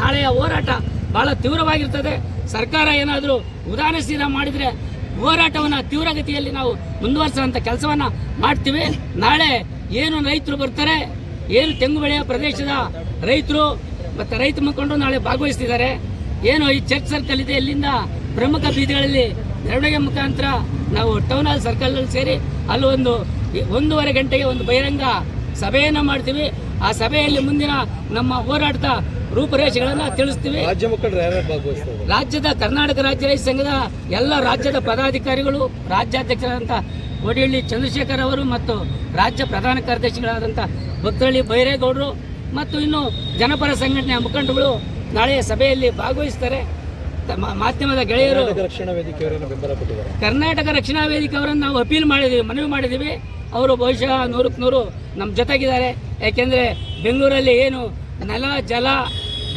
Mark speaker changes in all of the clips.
Speaker 1: ನಾಳೆಯ ಹೋರಾಟ ಬಹಳ ತೀವ್ರವಾಗಿರ್ತದೆ. ಸರ್ಕಾರ ಏನಾದರೂ ಉದಾಹರಿಸಿದ ಮಾಡಿದರೆ ಹೋರಾಟವನ್ನು ತೀವ್ರಗತಿಯಲ್ಲಿ ನಾವು ಮುಂದುವರಿಸುವಂಥ ಕೆಲಸವನ್ನು ಮಾಡ್ತೀವಿ. ನಾಳೆ ಏನು ರೈತರು ಬರ್ತಾರೆ, ಏನು ತೆಂಗು ಬೆಳೆಯ ಪ್ರದೇಶದ ರೈತರು ಮತ್ತು ರೈತ ಮುಖಂಡರು ನಾಳೆ ಭಾಗವಹಿಸ್ತಿದ್ದಾರೆ. ಏನು ಈ ಚರ್ಚ್ ಸರ್ಕಲ್ ಇದೆ, ಇಲ್ಲಿಂದ ಪ್ರಮುಖ ಬೀದಿಗಳಲ್ಲಿ ಮೆರವಣಿಗೆ ಮುಖಾಂತರ ನಾವು ಟೌನ್ ಹಾಲ್ ಸರ್ಕಲ್ನಲ್ಲಿ ಸೇರಿ ಅಲ್ಲಿ ಒಂದು ಒಂದೂವರೆ ಗಂಟೆಗೆ ಒಂದು ಬಹಿರಂಗ ಸಭೆಯನ್ನು ಮಾಡ್ತೀವಿ. ಆ ಸಭೆಯಲ್ಲಿ ಮುಂದಿನ ನಮ್ಮ ಹೋರಾಟದ ರೂಪುರೇಷೆಗಳನ್ನು ತಿಳಿಸ್ತೀವಿ.
Speaker 2: ರಾಜ್ಯ ಮುಖಂಡರು
Speaker 1: ರಾಜ್ಯದ ಕರ್ನಾಟಕ ರಾಜ್ಯ ರೈತ ಸಂಘದ ಎಲ್ಲ ರಾಜ್ಯದ ಪದಾಧಿಕಾರಿಗಳು ರಾಜ್ಯಾಧ್ಯಕ್ಷರಾದಂಥ ಕೋಡಿಹಳ್ಳಿ ಚಂದ್ರಶೇಖರ್ ಅವರು ಮತ್ತು ರಾಜ್ಯ ಪ್ರಧಾನ ಕಾರ್ಯದರ್ಶಿಗಳಾದಂಥ ಭಕ್ತಹಳ್ಳಿ ಬೈರೇಗೌಡರು ಮತ್ತು ಇನ್ನು ಜನಪರ ಸಂಘಟನೆಯ ಮುಖಂಡಗಳು ನಾಳೆಯ ಸಭೆಯಲ್ಲಿ ಭಾಗವಹಿಸ್ತಾರೆ. ಮಾಧ್ಯಮದ ಗೆಳೆಯರು
Speaker 2: ಕರ್ನಾಟಕ ರಕ್ಷಣಾ ವೇದಿಕೆಯವರನ್ನು ಬೆಂಬಲ ಕೊಟ್ಟಿದ್ದಾರೆ.
Speaker 1: ಕರ್ನಾಟಕ ರಕ್ಷಣಾ ವೇದಿಕೆ ಅವರನ್ನು ನಾವು ಅಪೀಲ್ ಮಾಡಿದ್ದೀವಿ ಮನವಿ ಮಾಡಿದ್ದೀವಿ. ಅವರು ಬಹುಶಃ ನೂರಕ್ಕೆ ನೂರು ನಮ್ಮ ಜೊತೆಗಿದ್ದಾರೆ. ಯಾಕೆಂದರೆ ಬೆಂಗಳೂರಲ್ಲಿ ಏನು ನೆಲ ಜಲ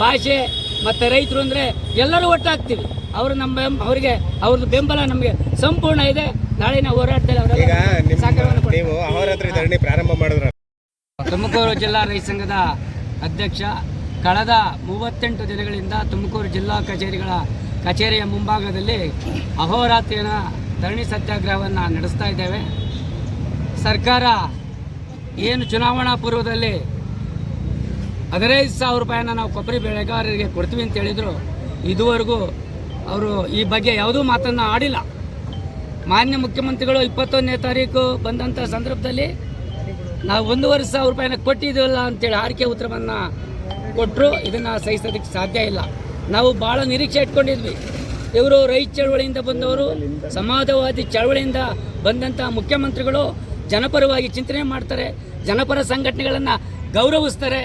Speaker 1: ಭಾಷೆ ಮತ್ತು ರೈತರು ಅಂದರೆ ಎಲ್ಲರೂ ಒಟ್ಟಾಗ್ತೀವಿ. ಅವರು ನಮ್ಮ ಅವರಿಗೆ ಅವ್ರದ್ದು ಬೆಂಬಲ ನಮಗೆ ಸಂಪೂರ್ಣ ಇದೆ. ಹೋರಾಟದಲ್ಲಿ ಕೊಡ್ತಾರೆ.
Speaker 3: ನೀವು ಅಹೋರಾತ್ರಿ ಧರಣಿ ಪ್ರಾರಂಭ ಮಾಡಿದ್ರ?
Speaker 1: ತುಮಕೂರು ಜಿಲ್ಲಾ ರೈತ ಸಂಘದ ಅಧ್ಯಕ್ಷ ಕಳೆದ ಮೂವತ್ತೆಂಟು ದಿನಗಳಿಂದ ತುಮಕೂರು ಜಿಲ್ಲಾ ಕಚೇರಿಗಳ ಕಚೇರಿಯ ಮುಂಭಾಗದಲ್ಲಿ ಅಹೋರಾತ್ರಿಯ ಧರಣಿ ಸತ್ಯಾಗ್ರಹವನ್ನು ನಡೆಸ್ತಾ ಇದ್ದೇವೆ. ಸರ್ಕಾರ ಏನು ಚುನಾವಣಾ ಪೂರ್ವದಲ್ಲಿ ಹದಿನೈದು ಸಾವಿರ ರೂಪಾಯಿನ ನಾವು ಕೊಬ್ಬರಿ ಬೆಳೆಗಾರರಿಗೆ ಕೊಡ್ತೀವಿ ಅಂತ ಹೇಳಿದರು, ಇದುವರೆಗೂ ಅವರು ಈ ಬಗ್ಗೆ ಯಾವುದೂ ಮಾತನ್ನು ಆಡಿಲ್ಲ. ಮಾನ್ಯ ಮುಖ್ಯಮಂತ್ರಿಗಳು ಇಪ್ಪತ್ತೊಂದನೇ ತಾರೀಕು ಬಂದಂಥ ಸಂದರ್ಭದಲ್ಲಿ ನಾವು ಒಂದೂವರೆ ಸಾವಿರ ರೂಪಾಯಿನ ಕೊಟ್ಟಿದ್ದೀವಲ್ಲ ಅಂತೇಳಿ ಆರ್ಕೆ ಉತ್ತರವನ್ನು ಕೊಟ್ಟರು ಇದನ್ನು ಸಹಿಸೋದಕ್ಕೆ ಸಾಧ್ಯ ಇಲ್ಲ. ನಾವು ಭಾಳ ನಿರೀಕ್ಷೆ ಇಟ್ಕೊಂಡಿದ್ವಿ. ಇವರು ರೈತ ಚಳವಳಿಯಿಂದ ಬಂದವರು, ಸಮಾಜವಾದಿ ಚಳವಳಿಯಿಂದ ಬಂದಂಥ ಮುಖ್ಯಮಂತ್ರಿಗಳು ಜನಪರವಾಗಿ ಚಿಂತನೆ ಮಾಡ್ತಾರೆ, ಜನಪರ ಸಂಘಟನೆಗಳನ್ನು ಗೌರವಿಸ್ತಾರೆ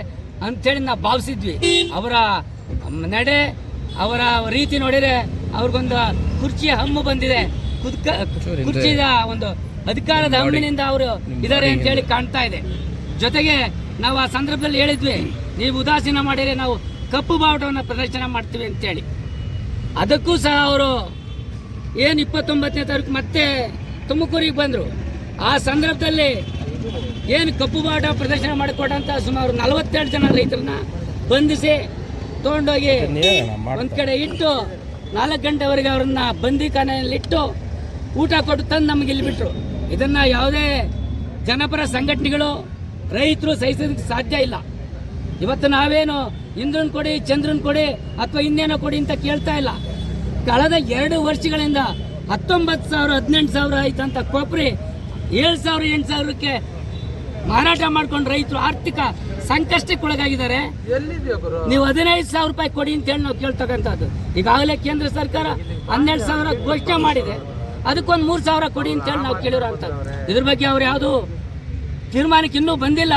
Speaker 1: ಅಂಥೇಳಿ ನಾವು ಭಾವಿಸಿದ್ವಿ. ಅವರ ನಡೆ ಅವರ ರೀತಿ ನೋಡಿದರೆ ಅವ್ರಿಗೊಂದು ಕುರ್ಚಿಯ ಹಮ್ಮು ಬಂದಿದೆ. ಕುದ್ಕ ಕುರ್ಚಿದ ಒಂದು ಅಧಿಕಾರದ ಹಮ್ಮಿನಿಂದ ಅವರು ಇದ್ದಾರೆ ಅಂತೇಳಿ ಕಾಣ್ತಾ ಇದೆ. ಜೊತೆಗೆ ನಾವು ಆ ಸಂದರ್ಭದಲ್ಲಿ ಹೇಳಿದ್ವಿ ನೀವು ಉದಾಸೀನ ಮಾಡಿದರೆ ನಾವು ಕಪ್ಪು ಬಾವುಟವನ್ನು ಪ್ರದರ್ಶನ ಮಾಡ್ತೀವಿ ಅಂತೇಳಿ. ಅದಕ್ಕೂ ಸಹ ಅವರು ಏನು ಇಪ್ಪತ್ತೊಂಬತ್ತನೇ ತಾರೀಕು ಮತ್ತೆ ತುಮಕೂರಿಗೆ ಬಂದರು. ಆ ಸಂದರ್ಭದಲ್ಲಿ ಏನು ಕಪ್ಪು ಬಾಟ ಪ್ರದರ್ಶನ ಮಾಡಿಕೊಟ್ಟಂತ ಸುಮಾರು ನಲವತ್ತೆರಡು ಜನ ರೈತರನ್ನ ಬಂಧಿಸಿ ತೊಗೊಂಡೋಗಿ ಒಂದ್ ಕಡೆ ಇಟ್ಟು ನಾಲ್ಕು ಗಂಟೆವರೆಗೆ ಅವ್ರನ್ನ ಬಂದಿಖಾನೆಯಲ್ಲಿಟ್ಟು ಊಟ ಕೊಟ್ಟು ತಂದು ನಮಗೆ ಇಲ್ಲಿ ಬಿಟ್ರು. ಇದನ್ನ ಯಾವುದೇ ಜನಪರ ಸಂಘಟನೆಗಳು ರೈತರು ಸಹಿಸೋದಕ್ಕೆ ಸಾಧ್ಯ ಇಲ್ಲ. ಇವತ್ತು ನಾವೇನು ಇಂದ್ರನ್ ಕೊಡಿ ಚಂದ್ರನ್ ಕೊಡಿ ಅಥವಾ ಇನ್ನೇನೋ ಕೊಡಿ ಅಂತ ಕೇಳ್ತಾ ಇಲ್ಲ. ಕಳೆದ ಎರಡು ವರ್ಷಗಳಿಂದ ಹತ್ತೊಂಬತ್ತು ಸಾವಿರ ಹದಿನೆಂಟು ಸಾವಿರ ಆಯ್ತಂತ ಕೊಬ್ಬರಿ ಏಳು ಸಾವಿರ ಎಂಟು ಸಾವಿರಕ್ಕೆ ಮಾರಾಟ ಮಾಡ್ಕೊಂಡು ರೈತರು ಆರ್ಥಿಕ ಸಂಕಷ್ಟಕ್ಕೆ ಒಳಗಾಗಿದ್ದಾರೆ ನೀವು ಹದಿನೈದು ಸಾವಿರ ರೂಪಾಯಿ ಕೊಡಿ ಅಂತ ಹೇಳಿ ನಾವು ಕೇಳ್ತಕ್ಕಂಥದ್ದು. ಈಗಾಗಲೇ ಕೇಂದ್ರ ಸರ್ಕಾರ ಹನ್ನೆರಡು ಸಾವಿರ ಘೋಷಣೆ ಮಾಡಿದೆ. ಅದಕ್ಕೊಂದು ಮೂರು ಸಾವಿರ ಕೊಡಿ ಅಂತ ಹೇಳಿ ನಾವು ಕೇಳಿರೋ ಅಂಥದ್ದು. ಇದ್ರ ಬಗ್ಗೆ ಅವ್ರು ಯಾವುದು ತೀರ್ಮಾನಕ್ಕೆ ಇನ್ನೂ ಬಂದಿಲ್ಲ.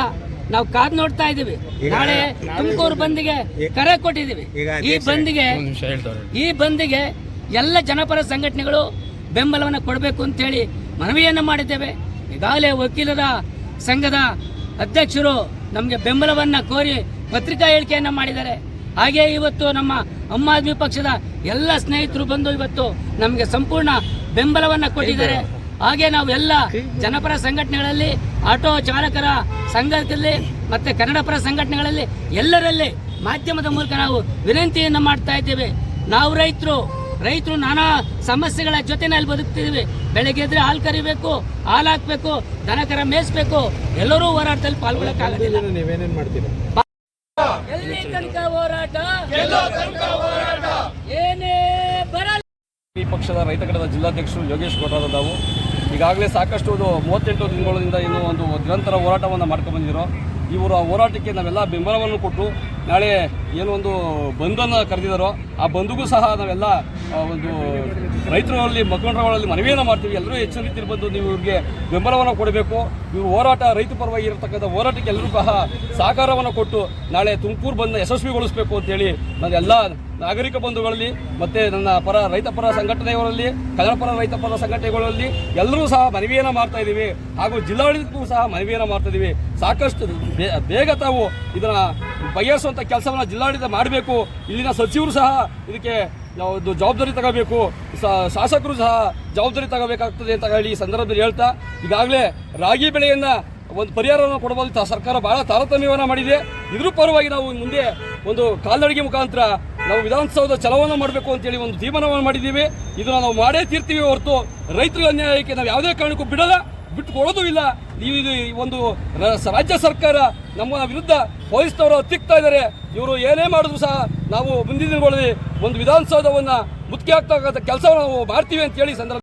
Speaker 1: ನಾವು ಕಾದ್ ನೋಡ್ತಾ ಇದ್ದೀವಿ. ನಾಳೆ ತುಮಕೂರು ಬಂದಿಗೆ ಕರೆ ಕೊಟ್ಟಿದ್ದೀವಿ. ಈ ಬಂದಿಗೆ ಈ ಬಂದಿಗೆ ಎಲ್ಲ ಜನಪರ ಸಂಘಟನೆಗಳು ಬೆಂಬಲವನ್ನು ಕೊಡಬೇಕು ಅಂತೇಳಿ ಮನವಿಯನ್ನು ಮಾಡಿದ್ದೇವೆ. ಈಗಾಗಲೇ ವಕೀಲರ ಸಂಘದ ಅಧ್ಯಕ್ಷರು ನಮಗೆ ಬೆಂಬಲವನ್ನು ಕೋರಿ ಪತ್ರಿಕಾ ಹೇಳಿಕೆಯನ್ನು ಮಾಡಿದ್ದಾರೆ. ಹಾಗೆ ಇವತ್ತು ನಮ್ಮ ಆಮ್ ಆದ್ಮಿ ಪಕ್ಷದ ಎಲ್ಲ ಸ್ನೇಹಿತರು ಬಂದು ಇವತ್ತು ನಮಗೆ ಸಂಪೂರ್ಣ ಬೆಂಬಲವನ್ನು ಕೊಟ್ಟಿದ್ದಾರೆ. ಹಾಗೆ ನಾವು ಎಲ್ಲ ಜನಪರ ಸಂಘಟನೆಗಳಲ್ಲಿ, ಆಟೋ ಚಾಲಕರ ಸಂಘದಲ್ಲಿ ಮತ್ತೆ ಕನ್ನಡಪರ ಸಂಘಟನೆಗಳಲ್ಲಿ ಎಲ್ಲರಲ್ಲಿ ಮಾಧ್ಯಮದ ಮೂಲಕ ನಾವು ವಿನಂತಿಯನ್ನು ಮಾಡ್ತಾ ಇದ್ದೇವೆ. ನಾವು ರೈತರು ರೈತರು ನಾನಾ ಸಮಸ್ಯೆಗಳ ಜೊತೆನಲ್ಲಿ ಬದುಕ್ತಿದ್ದೀವಿ. ಬೆಳಗ್ಗೆ ಎದ್ರೆ ಹಾಲು ಕರಿಬೇಕು ಹಾಲು ಹಾಕ್ಬೇಕು ದನಕರ ಮೇಯಿಸ್ಬೇಕು. ಎಲ್ಲರೂ ಹೋರಾಟದಲ್ಲಿ ಪಾಲ್ಗೊಳ್ಳಕ್ಕಾಗಲಿಲ್ಲ
Speaker 2: ಇದನ್ನು ನೀವೇನೇನು ಮಾಡ್ತೀರಾ?
Speaker 1: ಎಲ್ಲಿ ತನಕ ಹೋರಾಟ? ಏನೇ ಬರಲ್ಲ.
Speaker 4: ಈ ಪಕ್ಷದ ರೈತ ಘಟಕದ ಜಿಲ್ಲಾಧ್ಯಕ್ಷರು ಯೋಗೇಶ್ ಗೌಡರಾದ ನಾವು. ಈಗಾಗಲೇ ಸಾಕಷ್ಟು ಒಂದು ಮೂವತ್ತೆಂಟು ತಿಂಗಳಿಂದ ಏನು ಒಂದು ನಿರಂತರ ಹೋರಾಟವನ್ನು ಮಾಡ್ಕೊಂಡು ಬಂದಿರೋ ಇವರು ಆ ಹೋರಾಟಕ್ಕೆ ನಾವೆಲ್ಲ ಬೆಂಬಲವನ್ನು ಕೊಟ್ಟು ನಾಳೆ ಏನು ಒಂದು ಬಂದನ್ನು ಕರೆದಿದ್ದಾರೋ ಆ ಬಂದ್ಗೂ ಸಹ ನಾವೆಲ್ಲ ಒಂದು ರೈತರಲ್ಲಿ ಮುಖಂಡರುಗಳಲ್ಲಿ ಮನವಿಯನ್ನು ಮಾಡ್ತೀವಿ. ಎಲ್ಲರೂ ಹೆಚ್ಚಿನ ರೀತಿಯಲ್ಲಿ ಬಂದು ನೀವು ಇವ್ರಿಗೆ ಬೆಂಬಲವನ್ನು ಕೊಡಬೇಕು. ಇವರು ಹೋರಾಟ, ರೈತ ಪರವಾಗಿ ಇರತಕ್ಕಂಥ ಹೋರಾಟಕ್ಕೆ ಎಲ್ಲರೂ ಸಹ ಸಹಕಾರವನ್ನು ಕೊಟ್ಟು ನಾಳೆ ತುಮಕೂರು ಬಂದ ಯಶಸ್ವಿಗೊಳಿಸಬೇಕು ಅಂತೇಳಿ ನಾವೆಲ್ಲ ನಾಗರಿಕ ಬಂಧುಗಳಲ್ಲಿ, ಮತ್ತು ನನ್ನ ಪರ, ರೈತ ಪರ ಸಂಘಟನೆಗಳಲ್ಲಿ ಕನ್ನಡ ಪರ ರೈತ ಪರ ಸಂಘಟನೆಗಳಲ್ಲಿ ಎಲ್ಲರೂ ಸಹ ಮನವಿಯನ್ನು ಮಾಡ್ತಾ ಇದ್ದೀವಿ. ಹಾಗೂ ಜಿಲ್ಲಾಡಳಿತಕ್ಕೂ ಸಹ ಮನವಿಯನ್ನು ಮಾಡ್ತಾ ಇದ್ದೀವಿ. ಸಾಕಷ್ಟು ಬೇಗ ತಾವು ಇದನ್ನು ಬಗೆಹರಿಸುವಂಥ ಕೆಲಸವನ್ನು ಜಿಲ್ಲಾಡಳಿತ ಮಾಡಬೇಕು. ಇಲ್ಲಿನ ಸಚಿವರು ಸಹ ಇದಕ್ಕೆ ಒಂದು ಜವಾಬ್ದಾರಿ ತಗೋಬೇಕು. ಶಾಸಕರು ಸಹ ಜವಾಬ್ದಾರಿ ತಗೋಬೇಕಾಗ್ತದೆ ಅಂತ ಹೇಳಿ ಈ ಸಂದರ್ಭದಲ್ಲಿ ಹೇಳ್ತಾ, ಈಗಾಗಲೇ ರಾಗಿ ಬೆಳೆಯನ್ನು ಒಂದು ಪರಿಹಾರವನ್ನು ಕೊಡಬಹುದು ಸರ್ಕಾರ ಬಹಳ ತಾರತಮ್ಯವನ್ನು ಮಾಡಿದೆ. ಇದ್ರ ಪರವಾಗಿ ನಾವು ಮುಂದೆ ಒಂದು ಕಾಲ್ನಡಿಗೆ ಮುಖಾಂತರ ನಾವು ವಿಧಾನಸೌಧ ಚಲವನ್ನು ಮಾಡಬೇಕು ಅಂತೇಳಿ ಒಂದು ತೀರ್ಮಾನವನ್ನು ಮಾಡಿದ್ದೀವಿ. ಇದನ್ನು ನಾವು ಮಾಡೇ ತೀರ್ತೀವಿ ಹೊರತು ರೈತರ ಅನ್ಯಾಯಕ್ಕೆ ನಾವು ಯಾವುದೇ ಕಾರಣಕ್ಕೂ ಬಿಡಲ್ಲ ಬಿಟ್ಟು ಇಲ್ಲ. ನೀವು ಇದು ಒಂದು ರಾಜ್ಯ ಸರ್ಕಾರ ನಮ್ಮ ವಿರುದ್ಧ ಪೊಲೀಸ್ನವರು ತಿಕ್ತಾ ಇದ್ದಾರೆ. ಇವರು ಏನೇ ಮಾಡಿದ್ರು ಸಹ ನಾವು ಮುಂದಿನ ದಿನಗಳಲ್ಲಿ ಒಂದು ವಿಧಾನಸೌಧವನ್ನು ಮುತ್ತಿಗೆ ಆಗ್ತಕ್ಕಂಥ ಕೆಲಸವನ್ನು ನಾವು ಮಾಡ್ತೀವಿ ಅಂತೇಳಿ ಸಂದರ್ಭ